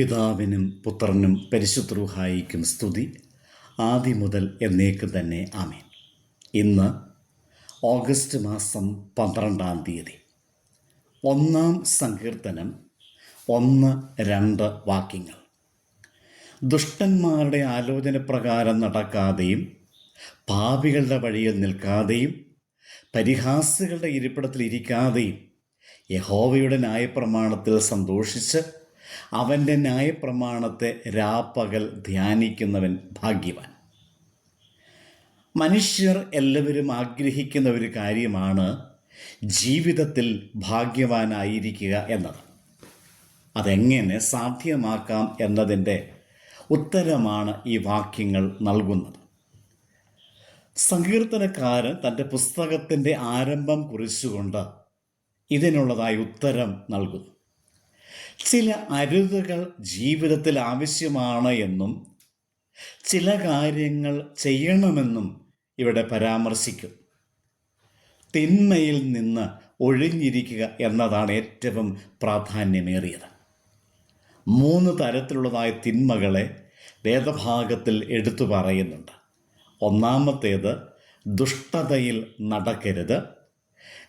പിതാവിനും പുത്രനും പരിശുദ്രൂഹായിക്കും സ്തുതി. ആദ്യം മുതൽ എന്നേക്കും തന്നെ ആമേൻ. ഇന്ന് ഓഗസ്റ്റ് മാസം പന്ത്രണ്ടാം തീയതി. ഒന്നാം സങ്കീർത്തനം ഒന്ന് രണ്ട് വാക്യങ്ങൾ. ദുഷ്ടന്മാരുടെ ആലോചന പ്രകാരം നടക്കാതെയും പാപികളുടെ വഴിയിൽ നിൽക്കാതെയും പരിഹാസികളുടെ ഇരിപ്പിടത്തിൽ ഇരിക്കാതെയും യഹോവയുടെ ന്യായപ്രമാണത്തിൽ സന്തോഷിച്ച് അവന്റെ ന്യായപ്രമാണത്തെ രാപ്പകൽ ധ്യാനിക്കുന്നവൻ ഭാഗ്യവാൻ. മനുഷ്യർ എല്ലാവരും ആഗ്രഹിക്കുന്ന ഒരു കാര്യമാണ് ജീവിതത്തിൽ ഭാഗ്യവാനായിരിക്കുക എന്നത്. അതെങ്ങനെ സാധ്യമാക്കാം എന്നതിന്റെ ഉത്തരമാണ് ഈ വാക്യങ്ങൾ നൽകുന്നത്. സങ്കീർത്തനക്കാരൻ തന്റെ പുസ്തകത്തിന്റെ ആരംഭം കുറിച്ചുകൊണ്ട് ഇതിനുള്ളതായി ഉത്തരം നൽകുന്നു. ചില അരുതുകൾ ജീവിതത്തിൽ ആവശ്യമാണ് എന്നും ചില കാര്യങ്ങൾ ചെയ്യണമെന്നും ഇവിടെ പരാമർശിക്കും. തിന്മയിൽ നിന്ന് ഒഴിഞ്ഞിരിക്കുക എന്നതാണ് ഏറ്റവും പ്രാധാന്യമേറിയത്. മൂന്ന് തരത്തിലുള്ളതായ തിന്മകളെ വേദഭാഗത്തിൽ എടുത്തു പറയുന്നുണ്ട്. ഒന്നാമത്തേത് ദുഷ്ടതയിൽ നടക്കരുത്.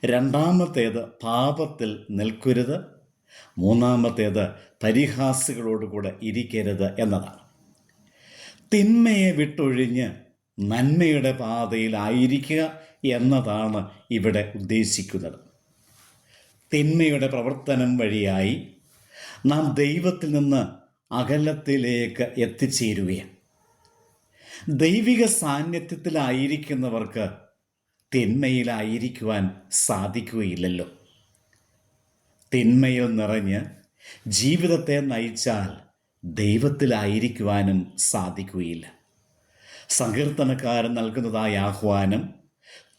രണ്ടാമത്തേത് പാപത്തിൽ നിൽക്കരുത്. മൂന്നാമത്തേത് പരിഹാസികളോടുകൂടെ ഇരിക്കരുത് എന്നതാണ്. തിന്മയെ വിട്ടൊഴിഞ്ഞ് നന്മയുടെ പാതയിലായിരിക്കുക എന്നതാണ് ഇവിടെ ഉദ്ദേശിക്കുന്നത്. തിന്മയുടെ പ്രവർത്തനം വഴിയായി നാം ദൈവത്തിൽ നിന്ന് അകലത്തിലേക്ക് എത്തിച്ചേരുകയാണ്. ദൈവിക സാന്നിധ്യത്തിലായിരിക്കുന്നവർക്ക് തിന്മയിലായിരിക്കുവാൻ സാധിക്കുകയില്ലല്ലോ. തിന്മയിൽ നിറഞ്ഞ് ജീവിതത്തെ നയിച്ചാൽ ദൈവത്തിലായിരിക്കുവാനും സാധിക്കുകയില്ല. സങ്കീർത്തനക്കാരൻ നൽകുന്നതായ ആഹ്വാനം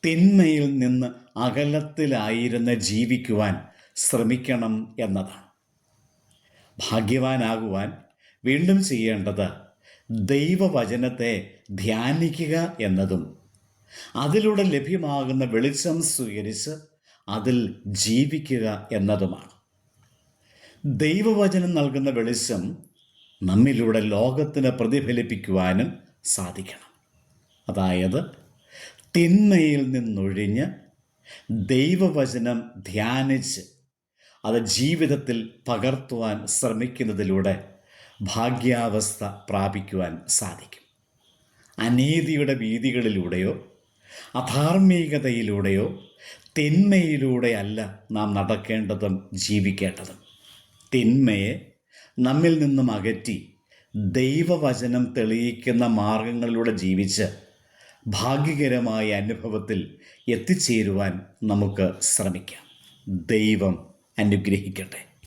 തിന്മയിൽ നിന്ന് അകലത്തിലായിരുന്ന് ജീവിക്കുവാൻ ശ്രമിക്കണം എന്നതാണ്. ഭാഗ്യവാനാകുവാൻ വീണ്ടും ചെയ്യേണ്ടത് ദൈവവചനത്തെ ധ്യാനിക്കുക എന്നതും അതിലൂടെ ലഭ്യമാകുന്ന വെളിച്ചം സ്വീകരിച്ച് അതിൽ ജീവിക്കുക എന്നതുമാണ്. ദൈവവചനം നൽകുന്ന വെളിച്ചം നമ്മിലൂടെ ലോകത്തിന് പ്രതിഫലിപ്പിക്കുവാനും സാധിക്കണം. അതായത് തിന്മയിൽ നിന്നൊഴിഞ്ഞ് ദൈവവചനം ധ്യാനിച്ച് അത് ജീവിതത്തിൽ പകർത്തുവാൻ ശ്രമിക്കുന്നതിലൂടെ ഭാഗ്യാവസ്ഥ പ്രാപിക്കുവാൻ സാധിക്കും. അനീതിയുടെ വീതികളിലൂടെയോ അധാർമികതയിലൂടെയോ തിന്മയിലൂടെയല്ല നാം നടക്കേണ്ടതും ജീവിക്കേണ്ടതും. തിന്മയെ നമ്മിൽ നിന്നും അകറ്റി ദൈവവചനം തെളിയിക്കുന്ന മാർഗങ്ങളിലൂടെ ജീവിച്ച് ഭാഗ്യകരമായ അനുഭവത്തിൽ എത്തിച്ചേരുവാൻ നമുക്ക് ശ്രമിക്കാം. ദൈവം അനുഗ്രഹിക്കട്ടെ.